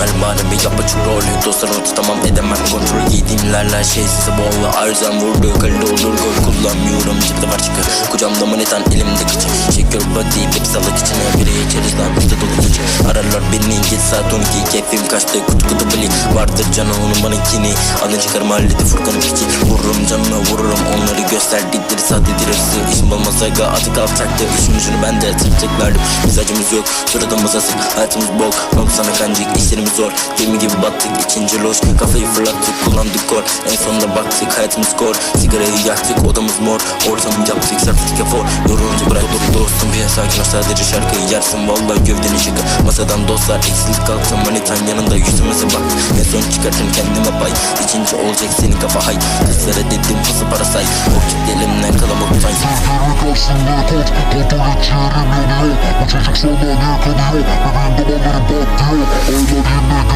Ben Mermanemi yapıcı rolü Dostlarımı tutamam edemem. Kontrol Giydiğimlerle şeysiz boğla Arzen vurdu kalli olur gol Kullanmıyorum. Cepte var çıkar. Kucamda manitan elimde kıçı. Şeker body lips alık içine. Biri içeriz lan bizde dolu içi Ararlar beni git saat 12 Keyfim kaçtı. Kutu kutu bili. Vardır canı onun manikini. Adını çıkarım halledip Furkan'ın piçi. Vururum canına vururum. Onları gösterdidir sadedir hırsı İşim olmasa ga atık alçaktı. Ucunu ben de tık tık verdim. Biz acımız yok suratımız asık Hayatımız bok Yok sana kancık işlerimiz zor. Gemi gibi battık ikinci loş Kafayı fırlattık. Kullandık kor En sonunda baktık hayatımız kor. Sigarayı yaktık odamız mor. Ortamı yaptık sertifika for Yorulunca bırak dur dostum. Bir sakin sadece şarkıyı yersin. Valla gövdeni çıkar Masadan dostlar eksilik kalksam manitan yanında yüzümüze bak En son çıkartın kendime pay. İkinci olacak senin kafa hay. Kızlara dedim pası para say? O kitle elimden kalabalık utay Gözlerime karşısında kot Kontrol içerim yanıyor Bu çocuk kanıyor Bebeğim damarlarım patlıyor Aylar yine gözümden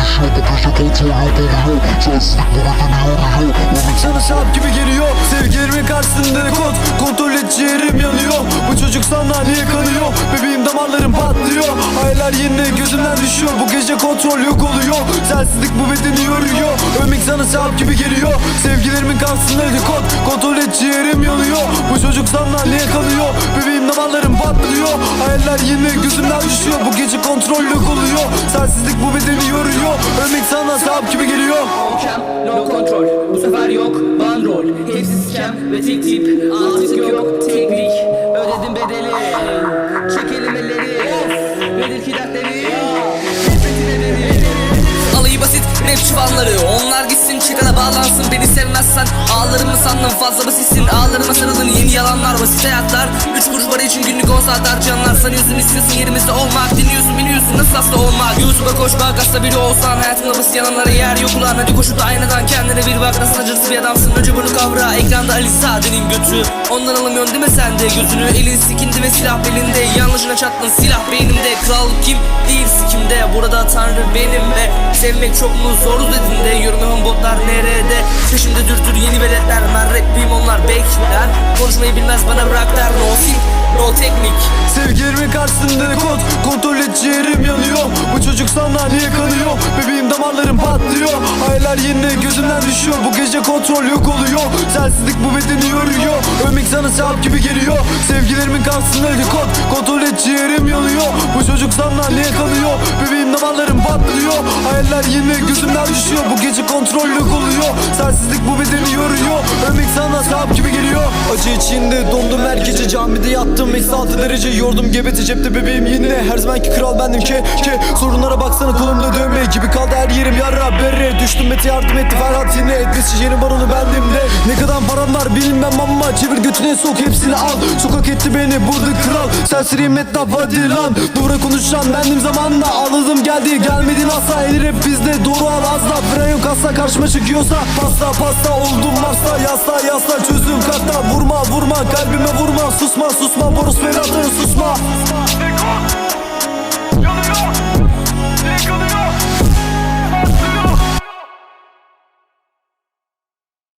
düşüyor Bu gece kontrol yok Sensizlik bu bedeni yoruyor Onun Sana şap gibi geliyor Sevgilerimin karşısında kod. Kontrol et ciğerim yanıyor. Bu çocuk sana niye Aylar yine gözümden düşüyor. Bu gece kontrol yok oluyor. Sensizlik bu bedeni yoruyor. Ömük sana şap gibi geliyor. Sevgilerimin karşısında kod Kontrol et ciğerim yanıyor. Bu çocuk sana niye kanıyor Bebeğim damarlarım patlıyor. Hayaller yine gözümden düşüyor. Bu gece kontrol yok oluyor. Sensizlik bu bedeni yoruyor. Ömük sana şap gibi geliyor. Cam, no kontrol Bu sefer yok. Bandrol Hepsi scam ve tek tip. Artık yok. Teknik. Ödedim bedeli Nedir ki dertleri? Alayı basit rap çuvalları. Onlar gitsin çıkana bağlansın. Beni sevmezsen ağlarımı sandın? Fazla basitsin. Ağlarıma sarılın. Yeni yalanlar basit hayatlar. Üç kuruş para için günlük 10 saat harcayanlar. Sanıyorsun istiyorsun yerimizde olmak. Dinliyorsun biliyorsun nasıl hasta olmak. YouTube'a koşmak hasta biri olsan. Hayatında basit yalanlara yer yok ulan. Hadi koşup da aynadan kendine bir bak. Nasıl acırsız bir adamsın bunu kavra Ekranda Ali Sade'nin götü. Ondan alamıyorsun değil mi sen de gözünü Elin sikindi ve silah belinde. Yanlışına çattın silah beynimde. Kral kim? Değil sikimde. Burada tanrı benim ve Sevmek çok mu zor dedin de? Yorumlaman botlar nerede? Peşimde dürtür yeni veletler Ben rap'liyim onlar bekler. Konuşmayı bilmez bana bırak der. No sil no teknik. Sevgilerimin karşısında kod? Kontrol et ciğerim yanıyor. Bu çocuk sana niye kanıyor. Bebeğim damarlarım patlıyor. Aylar yine gözümden düşüyor. Bu gece kontrol yok oluyor. Sensizlik bu bedeni yoruyor. Ömük sana sahip gibi geliyor. Sevgilerimin karşısında kod Kontrol et ciğerim yanıyor. Bu çocuk sana niye kanıyor. Bebeğim damarlarım patlıyor. Hayaller yine gözümden düşüyor. Bu gece kontrol yok oluyor. Sensizlik bu bedeni yoruyor Sahip gibi geliyor. Acı içinde dondum her gece camide yattım. Eksi altı derece yordum gebeti cepte bebeğim yine. Her zamanki kral bendim ke ke Sorunlara baksana kolumda dövme gibi kaldı her yerim yarra bere Düştüm Mete yardım etti Ferhat yine. Etmesi yeni baronu bendim. de Ne kadar param var bilmem ama Çevir götüne sok hepsini al. Sokak etti beni burada kral. Serseriyim etnaf hadi lan. Duvara konuşan bendim zamanla. Ağladım geldi gelmedin asla El rap bizde doğru al asla. Fren yok asla karşıma çıkıyorsa Pasta pasta oldum Mars'ta. Yasla yasla çözüm kartta. Vurma vurma kalbime vurma. Susma susma Boris Ferhat'ın susma. Yanıyor,